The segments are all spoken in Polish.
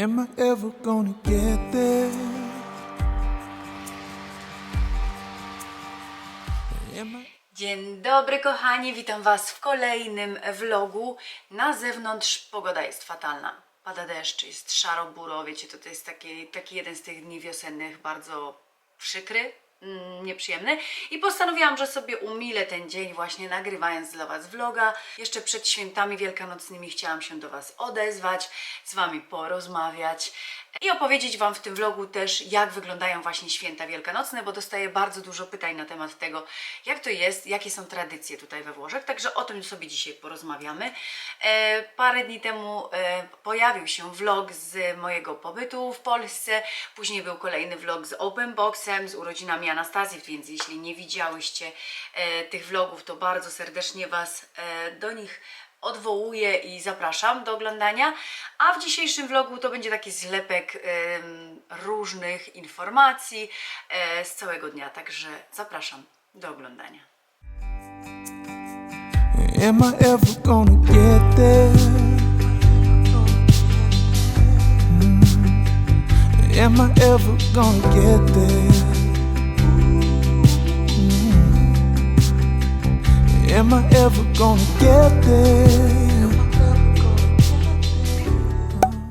Am I ever gonna get there? Dzień dobry kochani, witam Was w kolejnym vlogu. Na zewnątrz pogoda jest fatalna. Pada deszcz, jest szaro-buro, wiecie, to, to jest taki, taki jeden z tych dni wiosennych bardzo przykry, mm, nieprzyjemny. I postanowiłam, że sobie umilę ten dzień właśnie nagrywając dla Was vloga. Jeszcze przed świętami wielkanocnymi chciałam się do Was odezwać, z Wami porozmawiać i opowiedzieć Wam w tym vlogu też, jak wyglądają właśnie święta wielkanocne, bo dostaję bardzo dużo pytań na temat tego, jak to jest, jakie są tradycje tutaj we Włoszech, także o tym sobie dzisiaj porozmawiamy. E, parę dni temu e, pojawił się vlog z mojego pobytu w Polsce, później był kolejny vlog z Open Boxem, z urodzinami Anastazji, więc jeśli nie widziałyście e, tych vlogów, to bardzo serdecznie Was e, do nich odwołuję i zapraszam do oglądania. A w dzisiejszym vlogu to będzie taki zlepek różnych informacji e, z całego dnia, także zapraszam do oglądania. Am I ever gonna get there? Mm. Am I ever gonna get there? Am I ever gonna get there?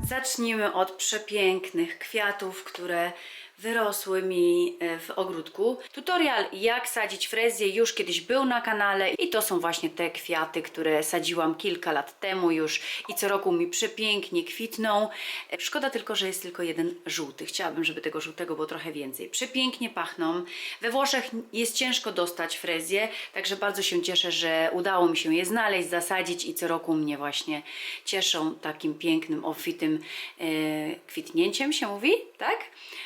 Zacznijmy od przepięknych kwiatów, które wyrosły mi e, w ogródku. Tutorial jak sadzić frezję już kiedyś był na kanale i to są właśnie te kwiaty, które sadziłam kilka lat temu już i co roku mi przepięknie kwitną. E, Szkoda tylko, że jest tylko jeden żółty. Chciałabym, żeby tego żółtego było trochę więcej. Przepięknie pachną. We Włoszech jest ciężko dostać frezję, także bardzo się cieszę, że udało mi się je znaleźć, zasadzić i co roku mnie właśnie cieszą takim pięknym, obfitym e, kwitnięciem się mówi, tak?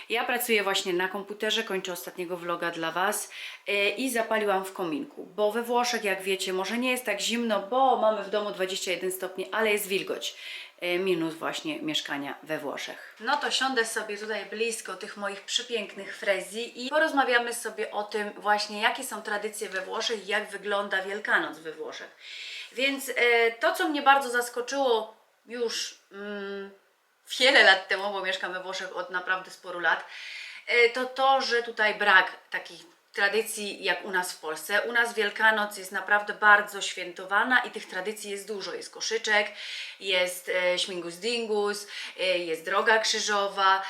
Ja pracuję właśnie na komputerze, kończę ostatniego vloga dla Was e, i zapaliłam w kominku, bo we Włoszech, jak wiecie, może nie jest tak zimno, bo mamy w domu 21 stopni, ale jest wilgoć. E, Minus właśnie mieszkania we Włoszech. No to siądę sobie tutaj blisko tych moich przepięknych frezji i porozmawiamy sobie o tym właśnie, jakie są tradycje we Włoszech i jak wygląda Wielkanoc we Włoszech. Więc e, to, co mnie bardzo zaskoczyło już mm, wiele lat temu, bo mieszkam we Włoszech od naprawdę sporu lat, e, to to, że tutaj brak takich tradycji jak u nas w Polsce. U nas Wielkanoc jest naprawdę bardzo świętowana i tych tradycji jest dużo. Jest koszyczek, jest e, śmigus dingus, e, jest droga krzyżowa,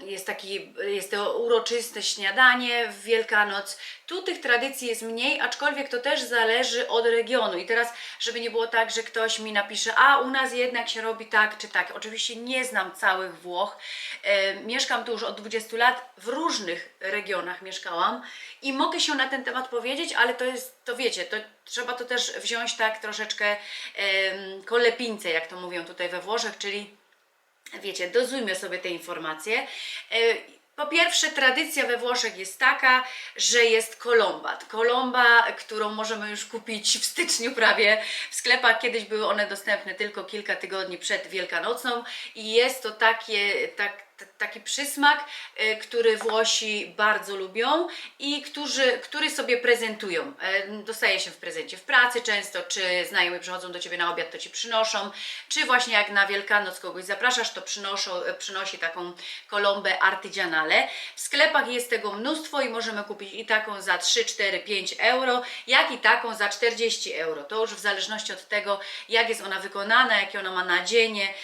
jest, taki, jest to uroczyste śniadanie w Wielkanoc. Tu tych tradycji jest mniej, aczkolwiek to też zależy od regionu. I teraz, żeby nie było tak, że ktoś mi napisze, a u nas jednak się robi tak czy tak. Oczywiście nie znam całych Włoch. E, mieszkam tu już od 20 lat, w różnych regionach mieszkałam i mogę się na ten temat powiedzieć, ale to jest, to wiecie, to trzeba to też wziąć tak troszeczkę em, kolepińce, jak to mówią tutaj we Włoszech, czyli wiecie, dozujmy sobie te informacje. E, Po pierwsze, tradycja we Włoszech jest taka, że jest kolombat. Kolomba, którą możemy już kupić w styczniu prawie w sklepach. Kiedyś były one dostępne tylko kilka tygodni przed Wielkanocą i jest to takie, tak, taki przysmak, e, który Włosi bardzo lubią i którzy, który sobie prezentują. E, Dostaje się w prezencie w pracy często, czy znajomi przychodzą do Ciebie na obiad, to Ci przynoszą, czy właśnie jak na Wielkanoc kogoś zapraszasz, to przynoszą, e, przynosi taką kolombę artydzianale. W sklepach jest tego mnóstwo i możemy kupić i taką za 3, 4, 5 euro, jak i taką za 40 euro. To już w zależności od tego, jak jest ona wykonana, jakie ona ma nadzienie,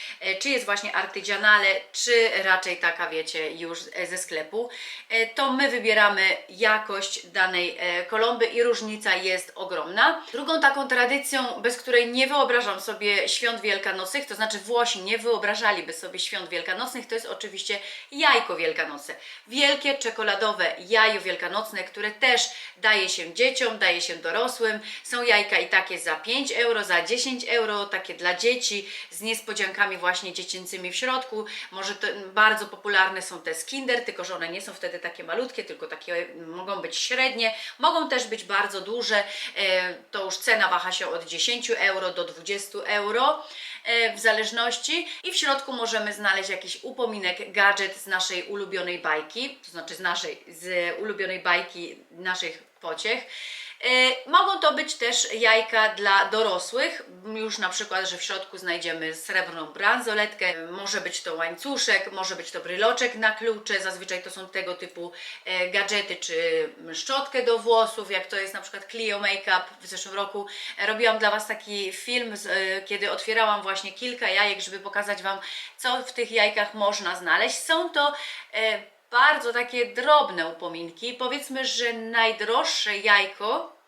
czy jest właśnie artydzianale, czy raczej taka, wiecie, już ze sklepu. E, To my wybieramy jakość danej e, kolomby i różnica jest ogromna. Drugą taką tradycją, bez której nie wyobrażam sobie świąt wielkanocnych, to znaczy Włosi nie wyobrażaliby sobie świąt wielkanocnych, to jest oczywiście jajko wielkanocne. Wielkie czekoladowe jajo wielkanocne, które też daje się dzieciom, daje się dorosłym. Są jajka i takie za 5 euro, za 10 euro, takie dla dzieci z niespodziankami właśnie dziecięcymi w środku. Może to bardzo popularne są te z Kinder, tylko że one nie są wtedy takie malutkie, tylko takie mm, mogą być średnie, mogą też być bardzo duże. E, To już cena waha się od 10 euro do 20 euro e, w zależności i w środku możemy znaleźć jakiś upominek, gadżet z naszej ulubionej bajki, to znaczy z naszej, z ulubionej bajki naszych pociech. E, Mogą to być też jajka dla dorosłych, już na przykład, że w środku znajdziemy srebrną bransoletkę, może być to łańcuszek, może być to bryloczek na klucze, zazwyczaj to są tego typu e, gadżety, czy szczotkę do włosów, jak to jest na przykład Clio Makeup w zeszłym roku. E, Robiłam dla Was taki film, kiedy otwierałam właśnie kilka jajek, żeby pokazać Wam, co w tych jajkach można znaleźć. Są to bardzo takie drobne upominki. Powiedzmy, że najdroższe jajko,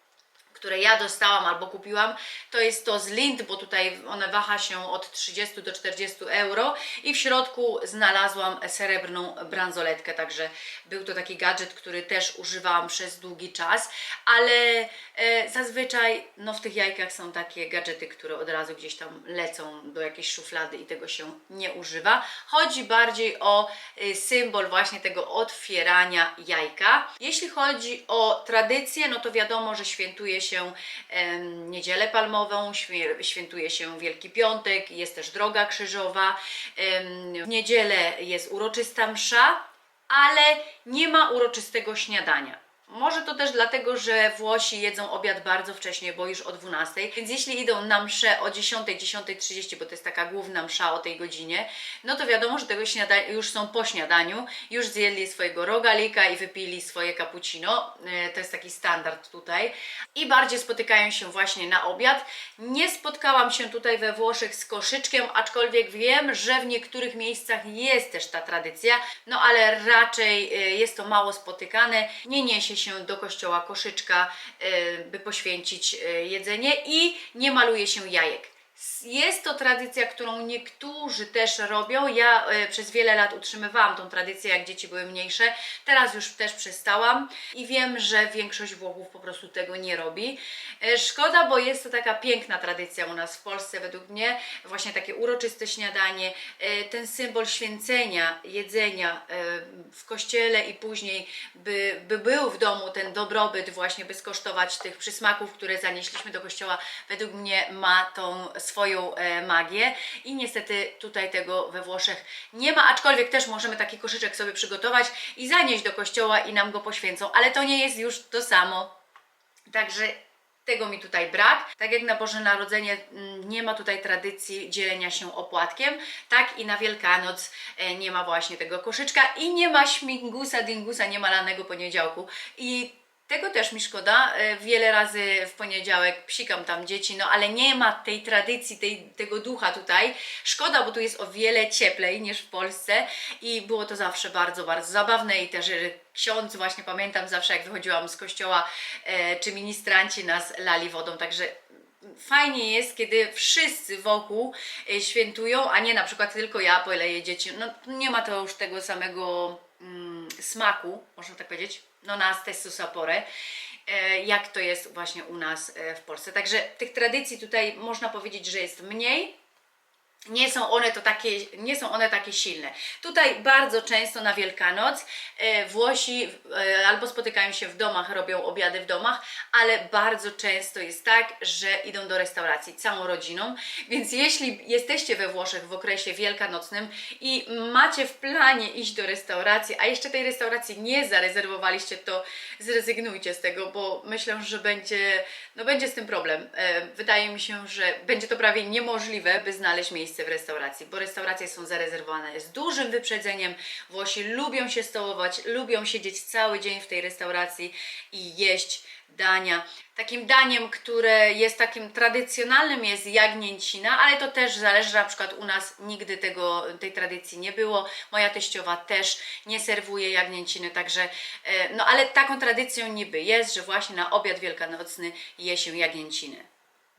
które ja dostałam albo kupiłam, to jest to z Lind, bo tutaj one waha się od 30 do 40 euro i w środku znalazłam srebrną bransoletkę, także był to taki gadżet, który też używałam przez długi czas, ale e, zazwyczaj no, w tych jajkach są takie gadżety, które od razu gdzieś tam lecą do jakiejś szuflady i tego się nie używa. Chodzi bardziej o y, symbol właśnie tego otwierania jajka. Jeśli chodzi o tradycję, no to wiadomo, że świętuje się em, Niedzielę Palmową, świętuje się Wielki Piątek, jest też Droga Krzyżowa. W niedzielę jest uroczysta msza, ale nie ma uroczystego śniadania. Może to też dlatego, że Włosi jedzą obiad bardzo wcześnie, bo już o 12, więc jeśli idą na mszę o 10, 10.30, bo to jest taka główna msza o tej godzinie, no to wiadomo, że tego śniadania już są po śniadaniu, już zjedli swojego rogalika i wypili swoje cappuccino, E, to jest taki standard tutaj, i bardziej spotykają się właśnie na obiad. Nie spotkałam się tutaj we Włoszech z koszyczkiem, aczkolwiek wiem, że w niektórych miejscach jest też ta tradycja, no ale raczej e, jest to mało spotykane. Nie niesie się do kościoła koszyczka, e, by poświęcić e, jedzenie i nie maluje się jajek. Jest to tradycja, którą niektórzy też robią. Ja e, przez wiele lat utrzymywałam tą tradycję, jak dzieci były mniejsze. Teraz już też przestałam i wiem, że większość Włochów po prostu tego nie robi. E, Szkoda, bo jest to taka piękna tradycja u nas w Polsce, według mnie. Właśnie takie uroczyste śniadanie, e, ten symbol święcenia, jedzenia w kościele i później, by, by był w domu ten dobrobyt, właśnie by skosztować tych przysmaków, które zanieśliśmy do kościoła, według mnie ma tą swoją e, magię i niestety tutaj tego we Włoszech nie ma, aczkolwiek też możemy taki koszyczek sobie przygotować i zanieść do kościoła i nam go poświęcą, ale to nie jest już to samo. Także tego mi tutaj brak. Tak jak na Boże Narodzenie mm, nie ma tutaj tradycji dzielenia się opłatkiem, tak i na Wielkanoc e, nie ma właśnie tego koszyczka i nie ma śmigusa, dingusa, nie ma lanego poniedziałku. I tego też mi szkoda. E, Wiele razy w poniedziałek psikam tam dzieci, no ale nie ma tej tradycji, tej, tego ducha tutaj. Szkoda, bo tu jest o wiele cieplej niż w Polsce i było to zawsze bardzo, bardzo zabawne i też e, ksiądz, właśnie pamiętam zawsze jak wychodziłam z kościoła, e, czy ministranci nas lali wodą, także fajnie jest, kiedy wszyscy wokół świętują, a nie na przykład tylko ja poleję dzieci. No nie ma to już tego samego smaku, można tak powiedzieć, no na stesso sapore, e, jak to jest właśnie u nas e, w Polsce. Także tych tradycji tutaj można powiedzieć, że jest mniej, nie są one to takie, nie są one takie silne. Tutaj bardzo często na Wielkanoc e, Włosi e, albo spotykają się w domach, robią obiady w domach, ale bardzo często jest tak, że idą do restauracji całą rodziną. Więc jeśli jesteście we Włoszech w okresie wielkanocnym i macie w planie iść do restauracji, a jeszcze tej restauracji nie zarezerwowaliście, to zrezygnujcie z tego, bo myślę, że będzie, no będzie z tym problem. E, Wydaje mi się, że będzie to prawie niemożliwe, by znaleźć miejsce w restauracji, bo restauracje są zarezerwowane z dużym wyprzedzeniem. Włosi lubią się stołować, lubią siedzieć cały dzień w tej restauracji i jeść dania. Takim daniem, które jest takim tradycjonalnym jest jagnięcina, ale to też zależy, na przykład u nas nigdy tego, tej tradycji nie było. Moja teściowa też nie serwuje jagnięciny, także e, no ale taką tradycją niby jest, że właśnie na obiad wielkanocny je się jagnięcinę.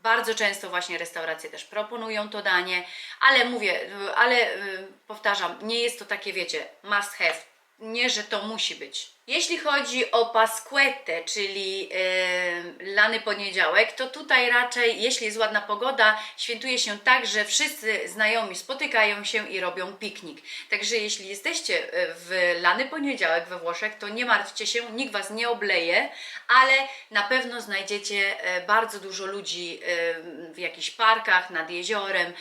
Bardzo często właśnie restauracje też proponują to danie, ale mówię, y, ale y, powtarzam, nie jest to takie, wiecie, must have. Nie, że to musi być. Jeśli chodzi o Pasquette, czyli yy, lany poniedziałek, to tutaj raczej, jeśli jest ładna pogoda, świętuje się tak, że wszyscy znajomi spotykają się i robią piknik. Także jeśli jesteście y, w lany poniedziałek we Włoszech, to nie martwcie się, nikt Was nie obleje, ale na pewno znajdziecie e, bardzo dużo ludzi e, w jakichś parkach, nad jeziorem,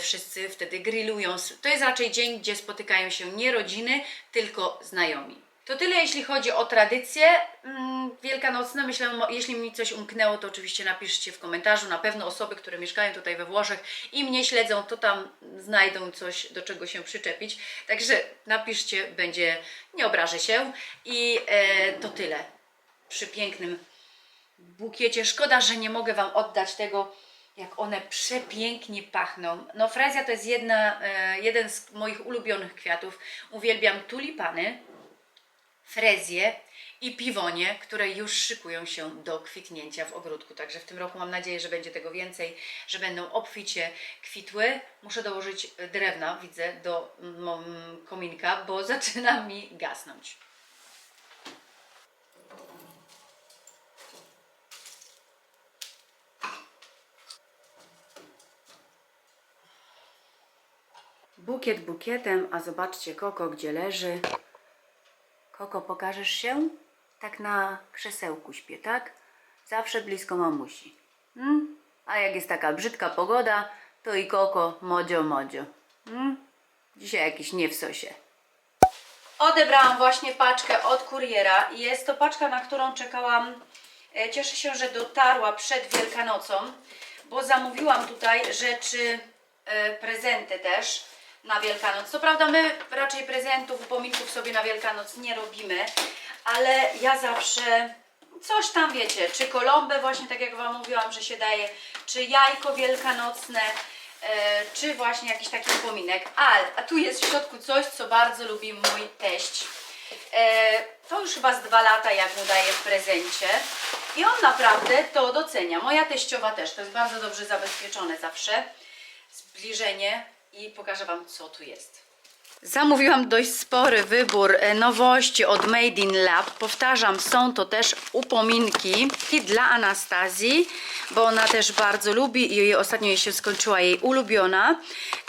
wszyscy wtedy grillują. To jest raczej dzień, gdzie spotykają się nie rodziny, tylko znajomi. To tyle jeśli chodzi o tradycje mm, wielkanocne. Myślę, jeśli mi coś umknęło, to oczywiście napiszcie w komentarzu. Na pewno osoby, które mieszkają tutaj we Włoszech i mnie śledzą, to tam znajdą coś, do czego się przyczepić. Także napiszcie, będzie, nie obrażę się. I e, to tyle przy pięknym bukiecie. Szkoda, że nie mogę Wam oddać tego, jak one przepięknie pachną. No frezja to jest jedna, e, jeden z moich ulubionych kwiatów. Uwielbiam tulipany, frezje i piwonie, które już szykują się do kwitnięcia w ogródku. Także w tym roku mam nadzieję, że będzie tego więcej, że będą obficie kwitły. Muszę dołożyć drewna, widzę, do mm, kominka, bo zaczyna mi gasnąć. Bukiet bukietem, a zobaczcie Koko, gdzie leży. Koko, pokażesz się? Tak na krzesełku śpię, tak? Zawsze blisko mamusi. Hmm? A jak jest taka brzydka pogoda, to i Koko modzio modzio. Hmm? Dzisiaj jakiś nie w sosie. Odebrałam właśnie paczkę od kuriera jest to paczka, na którą czekałam. E, Cieszę się, że dotarła przed Wielkanocą, bo zamówiłam tutaj rzeczy, e, prezenty też na Wielkanoc. Co prawda my raczej prezentów, upominków sobie na Wielkanoc nie robimy, ale ja zawsze coś tam wiecie, czy kolombę właśnie tak jak Wam mówiłam, że się daje, czy jajko wielkanocne, e, czy właśnie jakiś taki upominek. Ale, a tu jest w środku coś, co bardzo lubi mój teść. E, to już chyba z dwa lata, jak mu daję w prezencie. I on naprawdę to docenia. Moja teściowa też. To jest bardzo dobrze zabezpieczone zawsze. Zbliżenie i pokażę Wam, co tu jest. Zamówiłam dość spory wybór e, nowości od Made in Lab. Powtarzam, są to też upominki dla Anastazji, bo ona też bardzo lubi i jej ostatnio jej się skończyła jej ulubiona.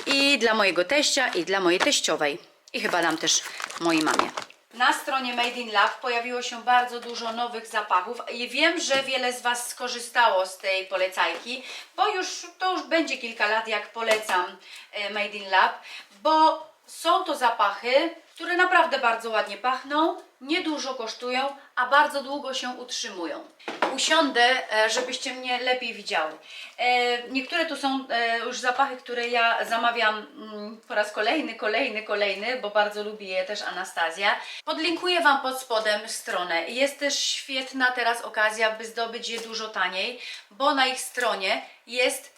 I dla mojego teścia i dla mojej teściowej. I chyba dam też mojej mamie. Na stronie Made in Lab pojawiło się bardzo dużo nowych zapachów i wiem, że wiele z Was skorzystało z tej polecajki, bo już to już będzie kilka lat jak polecam e, Made in Lab, bo są to zapachy, które naprawdę bardzo ładnie pachną, niedużo kosztują, a bardzo długo się utrzymują. Usiądę, e, żebyście mnie lepiej widziały. E, Niektóre tu są e, już zapachy, które ja zamawiam mm, po raz kolejny, kolejny, kolejny, bo bardzo lubi je też Anastazja. Podlinkuję Wam pod spodem stronę. Jest też świetna teraz okazja, by zdobyć je dużo taniej, bo na ich stronie jest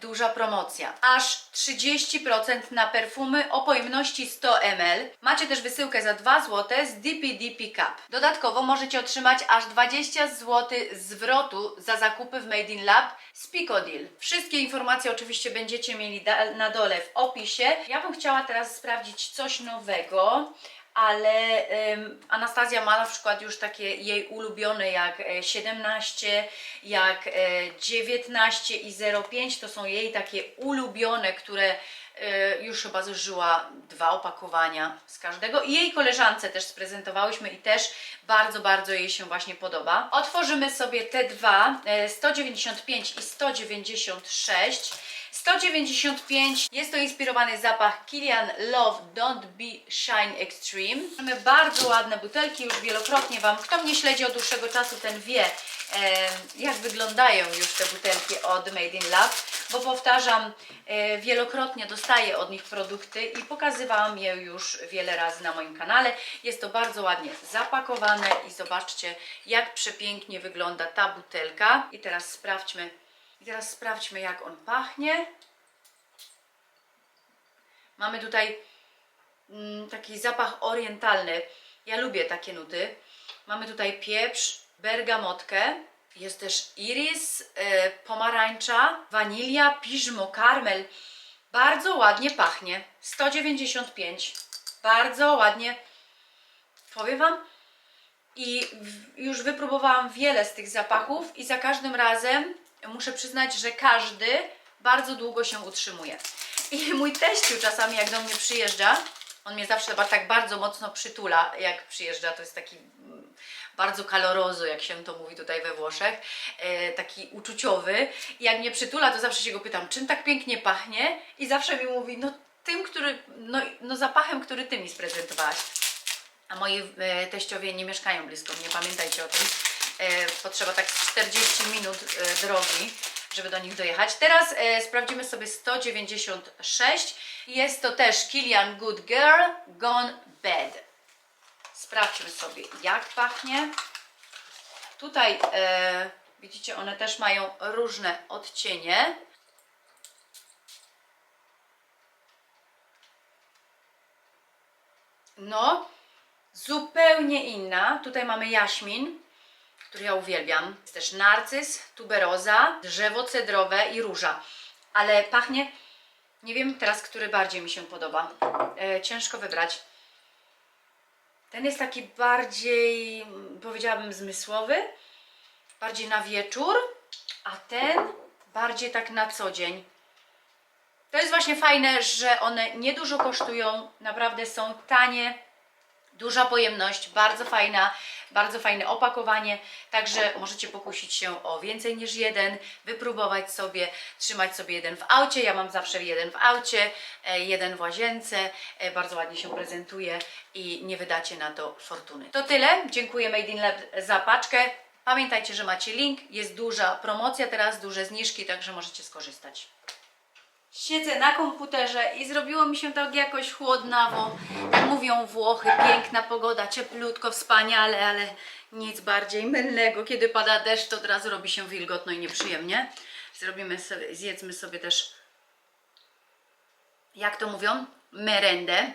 duża promocja. Aż 30% na perfumy o pojemności 100 ml. Macie też wysyłkę za 2 zł z DPDP Cup. Dodatkowo możecie otrzymać aż 20 zł zwrotu za zakupy w Made in Lab z Picodeal. Wszystkie informacje oczywiście będziecie mieli na dole w opisie. Ja bym chciała teraz sprawdzić coś nowego ale ym, Anastazja ma na przykład już takie jej ulubione jak e, 17, jak e, 19 i 05 to są jej takie ulubione, które e, już chyba zużyła dwa opakowania z każdego i jej koleżance też sprezentowałyśmy i też bardzo, bardzo jej się właśnie podoba. Otworzymy sobie te dwa, e, 195 i 196. 195 jest to inspirowany zapach Kilian Love Don't Be Shine Extreme. Mamy bardzo ładne butelki, już wielokrotnie Wam, kto mnie śledzi od dłuższego czasu, ten wie, jak wyglądają już te butelki od Made in Lab, bo powtarzam, e, wielokrotnie dostaję od nich produkty i pokazywałam je już wiele razy na moim kanale. Jest to bardzo ładnie zapakowane i zobaczcie, jak przepięknie wygląda ta butelka. I teraz sprawdźmy, i teraz sprawdźmy, jak on pachnie. Mamy tutaj mm, taki zapach orientalny. Ja lubię takie nuty. Mamy tutaj pieprz, bergamotkę. Jest też iris, e, pomarańcza, wanilia, piżmo, karmel. Bardzo ładnie pachnie. 195. Bardzo ładnie. Powiem Wam, i już wypróbowałam wiele z tych zapachów i za każdym razem muszę przyznać, że każdy bardzo długo się utrzymuje. I mój teściu czasami jak do mnie przyjeżdża, on mnie zawsze tak bardzo mocno przytula, jak przyjeżdża, to jest taki mm, bardzo kalorozo, jak się to mówi tutaj we Włoszech, e, taki uczuciowy. I jak mnie przytula, to zawsze się go pytam, czym tak pięknie pachnie? I zawsze mi mówi, no tym, który, no, no zapachem, który ty mi sprezentowałaś. A moi e, teściowie nie mieszkają blisko mnie, pamiętajcie o tym. E, potrzeba tak 40 minut e, drogi, żeby do nich dojechać. Teraz e, sprawdzimy sobie 196. Jest to też Kilian Good Girl Gone Bad. Sprawdźmy sobie, jak pachnie. Tutaj widzicie, one też mają różne odcienie. No, zupełnie inna. Tutaj mamy jaśmin, który ja uwielbiam. Jest też narcyz, tuberoza, drzewo cedrowe i róża. Ale pachnie, nie wiem teraz, który bardziej mi się podoba. E, ciężko wybrać. Ten jest taki bardziej, powiedziałabym, zmysłowy, bardziej na wieczór, a ten bardziej tak na co dzień. To jest właśnie fajne, że one niedużo kosztują, naprawdę są tanie, duża pojemność, bardzo fajna, bardzo fajne opakowanie, także możecie pokusić się o więcej niż jeden, wypróbować sobie, trzymać sobie jeden w aucie, ja mam zawsze jeden w aucie, e, jeden w łazience, e, bardzo ładnie się prezentuje i nie wydacie na to fortuny. To tyle, dziękuję Made in Lab za paczkę. Pamiętajcie, że macie link, jest duża promocja teraz, duże zniżki, także możecie skorzystać siedzę na komputerze i zrobiło mi się tak jakoś chłodnawo. Jak mówią Włochy, piękna pogoda, cieplutko, wspaniale, ale nic bardziej mylnego. Kiedy pada deszcz, to od razu robi się wilgotno i nieprzyjemnie. Zrobimy sobie, zjedzmy sobie też, jak to mówią, merendę.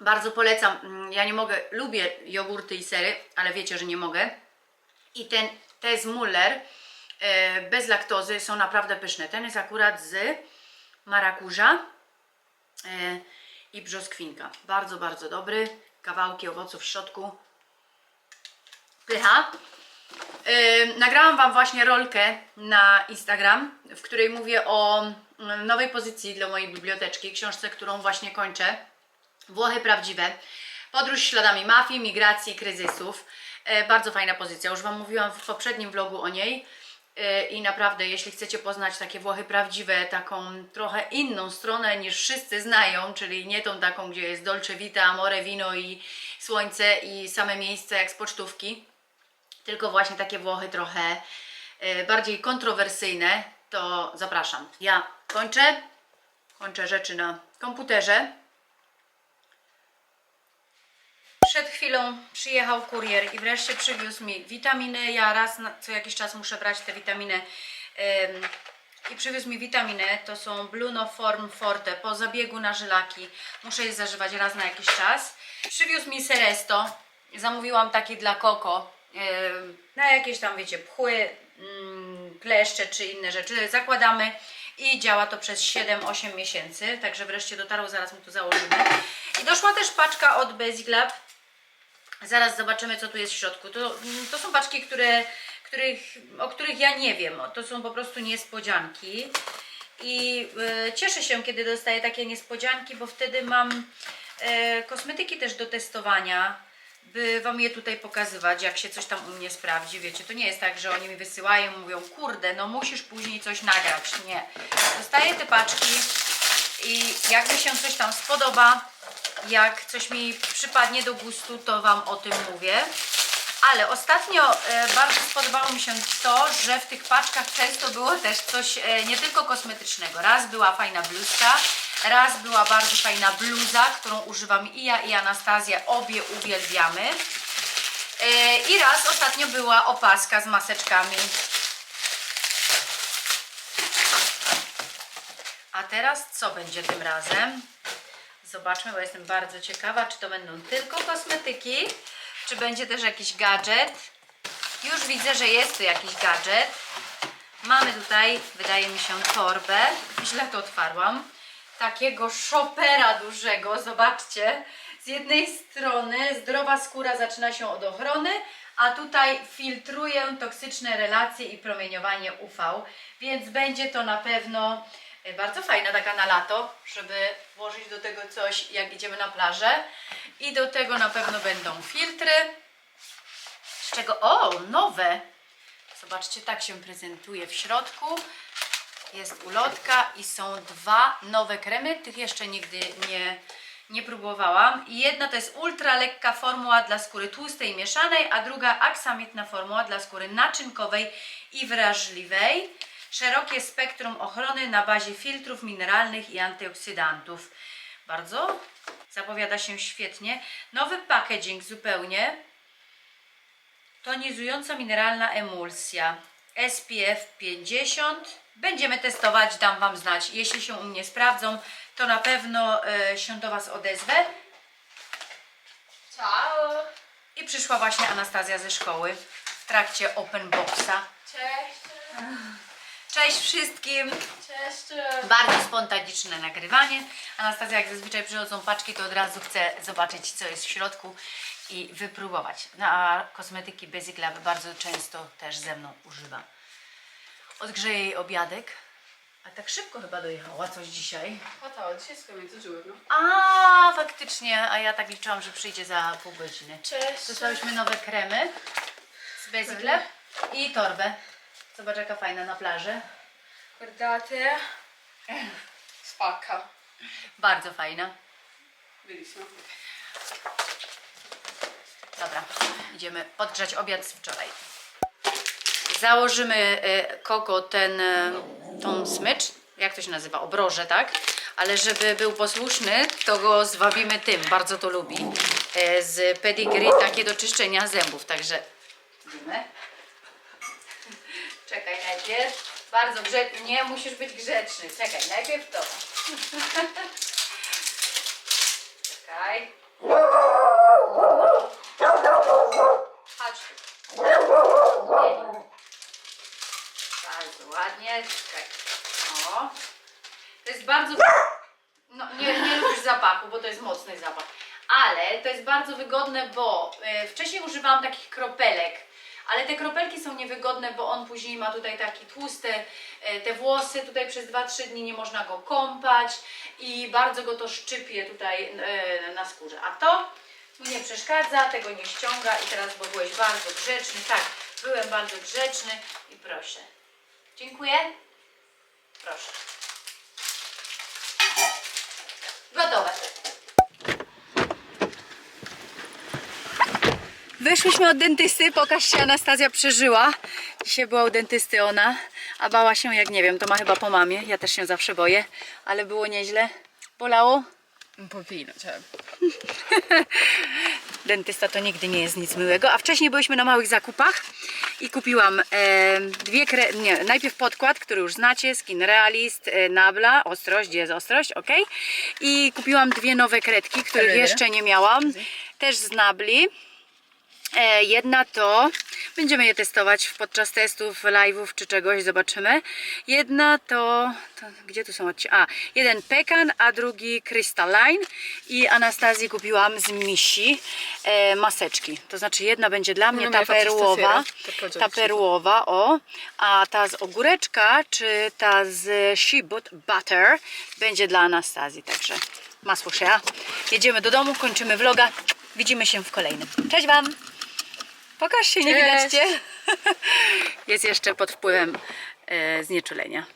Bardzo polecam. Mm, Ja nie mogę, lubię jogurty i sery, ale wiecie, że nie mogę. I ten Tez Muller e, bez laktozy są naprawdę pyszne. Ten jest akurat z marakuża e, i brzoskwinka. Bardzo, bardzo dobry. Kawałki owoców w środku. Pycha. E, nagrałam Wam właśnie rolkę na Instagram, w której mówię o mm, nowej pozycji dla mojej biblioteczki, książce, którą właśnie kończę. Włochy prawdziwe. Podróż śladami mafii, migracji, kryzysów. E, bardzo fajna pozycja. Już Wam mówiłam w poprzednim vlogu o niej. E, I naprawdę, jeśli chcecie poznać takie Włochy prawdziwe, taką trochę inną stronę niż wszyscy znają, czyli nie tą taką, gdzie jest dolce vita, amore, wino i słońce i same miejsca jak z pocztówki, tylko właśnie takie Włochy trochę e, bardziej kontrowersyjne, to zapraszam. Ja kończę, kończę rzeczy na komputerze. Przed chwilą przyjechał kurier i wreszcie przywiózł mi witaminy. Ja raz na, co jakiś czas muszę brać te witaminy. Ym, I przywiózł mi witaminy. To są Blunoform Forte po zabiegu na żylaki. Muszę je zażywać raz na jakiś czas. Przywiózł mi Seresto. Zamówiłam taki dla Koko. Ym, na jakieś tam, wiecie, pchły, mm, kleszcze czy inne rzeczy. Zakładamy i działa to przez 7-8 miesięcy. Także wreszcie dotarło, zaraz mu tu założymy. I doszła też paczka od Basic Lab. Zaraz zobaczymy, co tu jest w środku. To, to są paczki, które, których, o których ja nie wiem. To są po prostu niespodzianki. I e, cieszę się, kiedy dostaję takie niespodzianki, bo wtedy mam e, kosmetyki też do testowania, by Wam je tutaj pokazywać, jak się coś tam u mnie sprawdzi. Wiecie, to nie jest tak, że oni mi wysyłają, mówią, kurde, no musisz później coś nagrać. Nie. Dostaję te paczki i jak mi się coś tam spodoba, jak coś mi przypadnie do gustu, to Wam o tym mówię. Ale ostatnio e, bardzo spodobało mi się to, że w tych paczkach często było też coś e, nie tylko kosmetycznego. Raz była fajna bluzka, raz była bardzo fajna bluza, którą używam i ja i Anastazja, obie uwielbiamy. E, I raz ostatnio była opaska z maseczkami. A teraz co będzie tym razem? Zobaczmy, bo jestem bardzo ciekawa, czy to będą tylko kosmetyki, czy będzie też jakiś gadżet. Już widzę, że jest tu jakiś gadżet. Mamy tutaj, wydaje mi się, torbę. Źle to otwarłam. Takiego szopera dużego, zobaczcie. Z jednej strony zdrowa skóra zaczyna się od ochrony, a tutaj filtruję toksyczne relacje i promieniowanie UV, więc będzie to na pewno bardzo fajna taka na lato, żeby włożyć do tego coś, jak idziemy na plażę. I do tego na pewno będą filtry, z czego, o, nowe. Zobaczcie, tak się prezentuje w środku. Jest ulotka i są dwa nowe kremy. Tych jeszcze nigdy nie, nie próbowałam. Jedna to jest ultra lekka formuła dla skóry tłustej i mieszanej, a druga aksamitna formuła dla skóry naczynkowej i wrażliwej. Szerokie spektrum ochrony na bazie filtrów mineralnych i antyoksydantów. Bardzo zapowiada się świetnie. Nowy packaging zupełnie. Tonizująca mineralna emulsja SPF 50. Będziemy testować, dam Wam znać. Jeśli się u mnie sprawdzą, to na pewno e, się do Was odezwę. Ciao! I przyszła właśnie Anastazja ze szkoły w trakcie open boxa. Cześć! Cześć wszystkim! Cześć! Bardzo spontaniczne nagrywanie. Anastazja, jak zazwyczaj przychodzą paczki, to od razu chce zobaczyć, co jest w środku i wypróbować. No, a kosmetyki Basic Lab bardzo często też ze mną używa. Odgrzeję jej obiadek. A tak szybko chyba dojechała coś dzisiaj. Chwatało, dzisiaj z między no. A, faktycznie, a ja tak liczyłam, że przyjdzie za pół godziny. Cześć! Dostałyśmy nowe kremy z Basic Lab i torbę. Zobacz jaka fajna na plaży. Guardate! Spacca! Bardzo fajna. Bellissimo. Dobra, idziemy podgrzać obiad z wczoraj. Założymy e, Koko ten, e, tą smycz, jak to się nazywa, obroże, tak? Ale żeby był posłuszny, to go zwabimy tym, bardzo to lubi. E, Z pedigree takie do czyszczenia zębów, także idziemy. Czekaj najpierw. Bardzo grzeczny, nie musisz być grzeczny. Czekaj, najpierw to. Czekaj. Chodź. Bardzo ładnie. Tak. O. To jest bardzo. No, nie, nie lubisz zapachu, bo to jest mocny zapach. Ale to jest bardzo wygodne, bo e, wcześniej używałam takich kropelek. Ale te kropelki są niewygodne, bo on później ma tutaj takie tłuste te włosy, tutaj przez 2-3 dni nie można go kąpać i bardzo go to szczypie tutaj e, na skórze. A to mi nie przeszkadza, tego nie ściąga i teraz, bo byłeś bardzo grzeczny, tak, byłem bardzo grzeczny i proszę. Dziękuję. Proszę. Gotowe. Wyszliśmy od dentysty, pokaż się Anastazja przeżyła. Dzisiaj była u dentysty ona, a bała się jak nie wiem, to ma chyba po mamie, ja też się zawsze boję, ale było nieźle. Bolało? Pochino, cioè. Dentysta to nigdy nie jest nic miłego. A wcześniej byliśmy na małych zakupach i kupiłam e, dwie kre... nie, najpierw podkład, który już znacie, Skin Realist, e, Nabla, ostrość, gdzie jest ostrość, ok. I kupiłam dwie nowe kredki, których jeszcze nie miałam, też z Nabli. E, jedna to, będziemy je testować podczas testów, live'ów czy czegoś, zobaczymy. Jedna to, to gdzie tu są odcinki? A, jeden pekan, a drugi crystalline i Anastazji kupiłam z Misi e, maseczki. To znaczy jedna będzie dla mnie, No, ta mnie faccio perłowa, ta perłowa, o, a ta z ogóreczka, czy ta z shibut butter będzie dla Anastazji, także masło shea. Jedziemy do domu, kończymy vloga, widzimy się w kolejnym. Cześć Wam! Pokaż się, nie widać Cię. Jest jeszcze pod wpływem e, znieczulenia.